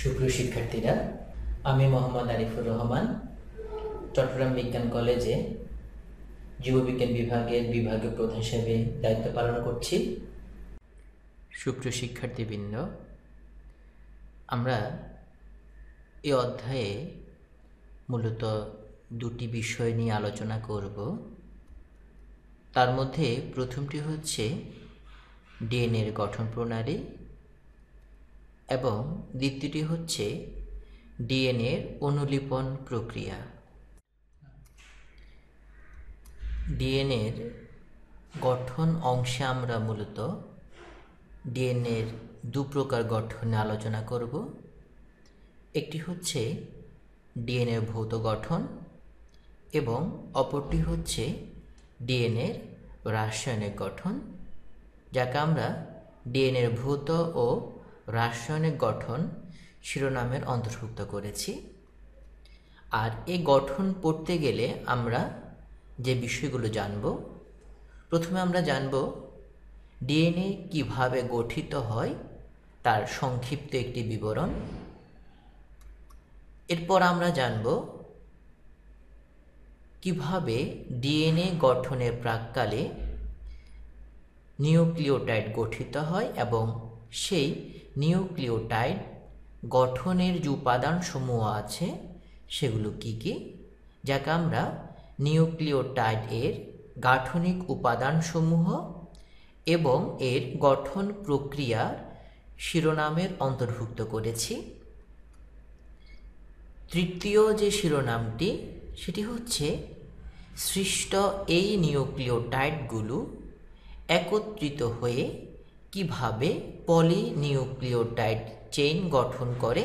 সুপ্রিয় শিক্ষার্থীরা, আমি মোহাম্মদ আরিফুর রহমান, চট্টগ্রাম বিজ্ঞান কলেজে জীববিজ্ঞান বিভাগের বিভাগীয় প্রধান হিসেবে দায়িত্ব পালন করছি। সুপ্রিয় শিক্ষার্থীবৃন্দ, আমরা এই অধ্যায়ে মূলত দুটি বিষয় নিয়ে আলোচনা করব। তার মধ্যে প্রথমটি হচ্ছে ডিএনএর গঠন প্রণালী এবং দ্বিতীয়টি হচ্ছে ডিএনএর অনুলিপন প্রক্রিয়া। ডিএনএর গঠন অংশে আমরা মূলত ডিএনএর দু প্রকার গঠনে আলোচনা করব। একটি হচ্ছে ডিএনএর ভৌত গঠন এবং অপরটি হচ্ছে ডিএনএর রাসায়নিক গঠন, যাকে আমরা ডিএনএর ভৌত ও রাসায়নিক গঠন শিরোনামের অন্তর্ভুক্ত করেছি। আর এই গঠন পড়তে গেলে আমরা যে বিষয়গুলো জানব, প্রথমে আমরা জানব ডিএনএ কীভাবে গঠিত হয় তার সংক্ষিপ্ত একটি বিবরণ। এরপর আমরা জানব কীভাবে ডিএনএ গঠনের প্রাককালে নিউক্লিওটাইড গঠিত হয় এবং সেই নিউক্লিওটাইড গঠনের যে উপাদানসমূহ আছে, সেগুলো কি কি? যাকে আমরা নিউক্লিওটাইড এর গাঠনিক উপাদানসমূহ এবং এর গঠন প্রক্রিয়ার শিরোনামের অন্তর্ভুক্ত করেছি। তৃতীয় যে শিরোনামটি, সেটি হচ্ছে সৃষ্ট এই নিউক্লিওটাইডগুলো একত্রিত হয়ে কীভাবে পলিনিউক্লিওটাইড চেইন গঠন করে,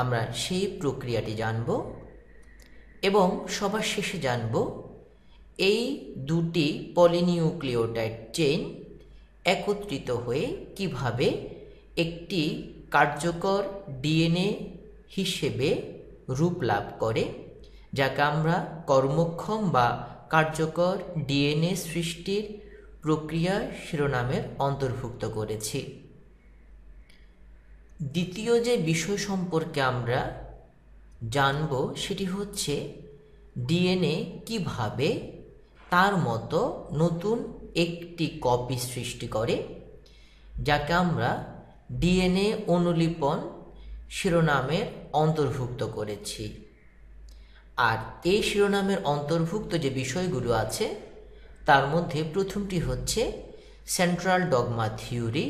আমরা সেই প্রক্রিয়াটি জানব এবং সবার শেষে জানব এই দুটি পলিনিউক্লিওটাইড চেইন একত্রিত হয়ে কীভাবে একটি কার্যকর ডিএনএ হিসেবে রূপ লাভ করে, যাকে আমরা কর্মক্ষম বা কার্যকর ডিএনএ সৃষ্টির প্রক্রিয়া শিরোনামের অন্তর্ভুক্ত করেছি। দ্বিতীয় যে বিষয় সম্পর্কে আমরা জানব সেটি হচ্ছে ডিএনএ কীভাবে তার মতো নতুন একটি কপি সৃষ্টি করে, যাকে আমরা ডিএনএ অনুলিপন শিরোনামের অন্তর্ভুক্ত করেছি। আর এই শিরোনামের অন্তর্ভুক্ত যে বিষয়গুলো আছে তার মধ্যে প্রথমটি হচ্ছে সেন্ট্রাল ডগমা থিওরি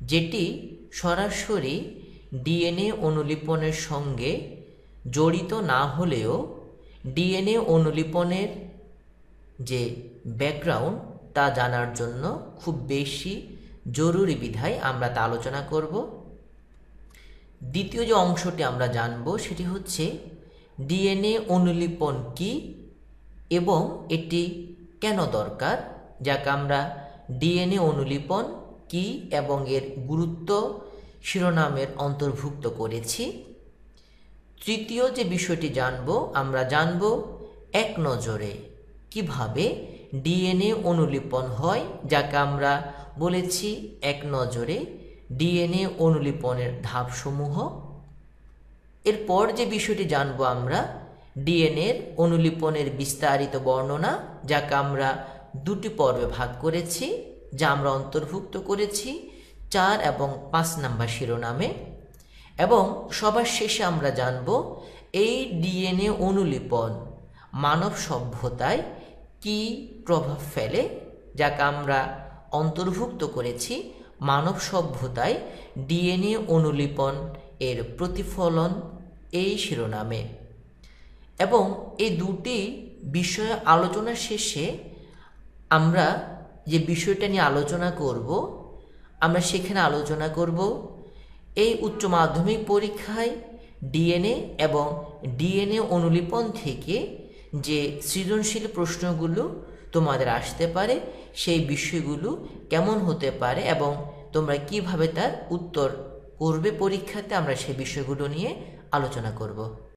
যেটি সরাসরি ডিএনএ অনুলিপনের সঙ্গে জড়িত না হলেও ডিএনএ অনুলিপনের যে ব্যাকগ্রাউন্ড তা জানার জন্য খুব বেশি জরুরি বিধায় আমরা তা আলোচনা করব। দ্বিতীয় যে অংশটি আমরা জানব, সেটি হচ্ছে ডিএনএ অনুলিপন কি এবং এটি কেন দরকার? যাকে, আমরা ডিএনএ অনুলিপন কি এবং এর গুরুত্ব শিরোনামের অন্তর্ভুক্ত করেছি। তৃতীয় যে বিষয়টি জানব, আমরা জানব এক নজরে কীভাবে ডিএনএ অনুলিপন হয়। যাকে, আমরা বলেছি এক নজরে ডিএনএ অনুলিপনের ধাপসমূহ। এরপর যে বিষয়টি জানব আমরা ডিএনএর অনুলিপনের বিস্তারিত বর্ণনা, যাকে আমরা দুটি পর্বে ভাগ করেছি, যা আমরা অন্তর্ভুক্ত করেছি চার এবং পাঁচ নাম্বার শিরোনামে। এবং সবার শেষে আমরা জানব এই ডিএনএ অনুলিপন মানব সভ্যতায় কি প্রভাব ফেলে, যাকে আমরা অন্তর্ভুক্ত করেছি মানব সভ্যতায় ডিএনএ অনুলিপন এর প্রতিফলন এই শিরোনামে। এবং এই দুটি বিষয়ে আলোচনা শেষে আমরা যে বিষয়টা নিয়ে আলোচনা করব, আমরা সেখানে আলোচনা করব এই উচ্চ মাধ্যমিক পরীক্ষায় ডিএনএ এবং ডিএনএ অনুলিপন থেকে যে সৃজনশীল প্রশ্নগুলো তোমাদের আসতে পারে, সেই বিষয়গুলো কেমন হতে পারে এবং তোমরা কীভাবে তার উত্তর করবে পরীক্ষাতে, আমরা সেই বিষয়গুলো নিয়ে আলোচনা করব।